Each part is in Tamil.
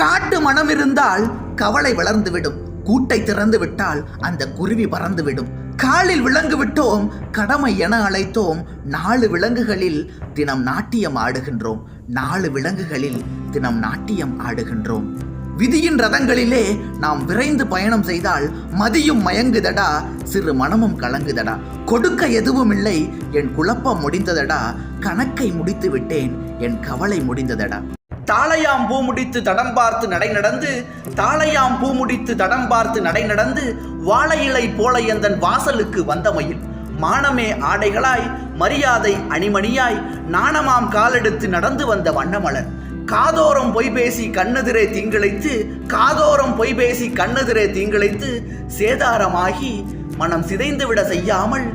காட்டு மனம் இருந்தால் கவலை வளர்ந்துவிடும். கூட்டை திறந்து விட்டால் அந்த குருவி பறந்துவிடும். காலில் விலங்கு விட்டோம் கடமை என அழைத்தோம். நாலு விலங்குகளில் தினம் நாட்டியம் ஆடுகின்றோம். நாலு விலங்குகளில் தினம் நாட்டியம் ஆடுகின்றோம். விதியின் ரதங்களிலே நாம் விரைந்து பயணம் செய்தால் மதியும் மயங்குதடா சிறு மனமும் கலங்குதடா. கொடுக்க எதுவும் இல்லை என் குழப்பம் முடிந்ததடா. கணக்கை முடித்து விட்டேன் என் கவலை முடிந்ததடா. தாளையாம் பூ முடித்து தடம் பார்த்து நடை நடந்து தாளையாம் பூ முடித்து தடம் பார்த்து நடை நடந்து வாழை இலை போல எந்தன் வாசலுக்கு வந்த மயில். மானமே ஆடைகளாய் மரியாதை அணிமணியாய் நாணமாம் காலெடுத்து நடந்து வந்த வண்ணமலர். காதோரம் பொய் பேசி கண்ணெதிரே தீங்கிழைத்து காதோரம் பொய் பேசி கண்ணெதிரே தீங்கிழைத்து சேதாரமாகி மனம் சிதைந்துவிட செய்யாமல்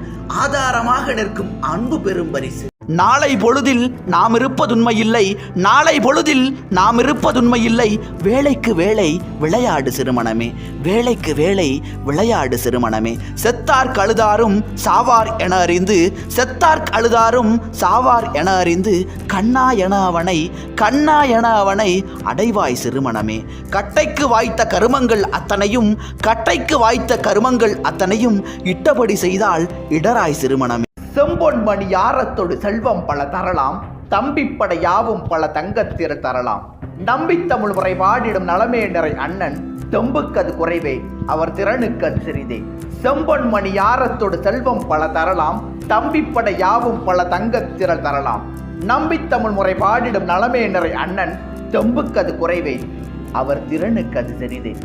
ஆதாரமாக நிற்கும் அன்பு பெரும் பரிசு நாளை பொழுதில் நாம் இருப்பதுண்மையில்லை நாளை பொழுதில் நாம் இருப்பதுண்மையில்லை. வேலைக்கு வேலை விளையாடு சிறுமணமே. வேலைக்கு வேலை விளையாடு சிறுமணமே. செத்தார் கழுதாரும் சாவார் என அறிந்து செத்தார் கழுதாரும் சாவார் என அறிந்து கண்ணா என அவனை கண்ணா என அவனை அடைவாய் சிறுமணமே. கட்டைக்கு வாய்த்த கருமங்கள் அத்தனையும் கட்டைக்கு வாய்த்த கருமங்கள் அத்தனையும் இட்டபடி செய்தால் இடராய் சிறுமணமே. செம்பொன்மணி யாரத்தொடு செல்வம் பல தரலாம் தம்பிப்பட யாவும் பல தங்கத்திற தரலாம். நம்பித்தமிழ் முறை பாடிடும் நலமே நிறை அண்ணன் தெம்புக்கது குறைவே அவர் திறனுக்கது சிறிதே. செம்பொன்மணி யாரத்தொடு செல்வம் பல தரலாம் தம்பிப்பட யாவும் பல தங்கத்திரள் தரலாம். நம்பித்தமிழ் முறை பாடிடும் நலமே நிறை அண்ணன் தெம்புக்கது குறைவே அவர் திறனுக்கது சிறிதே.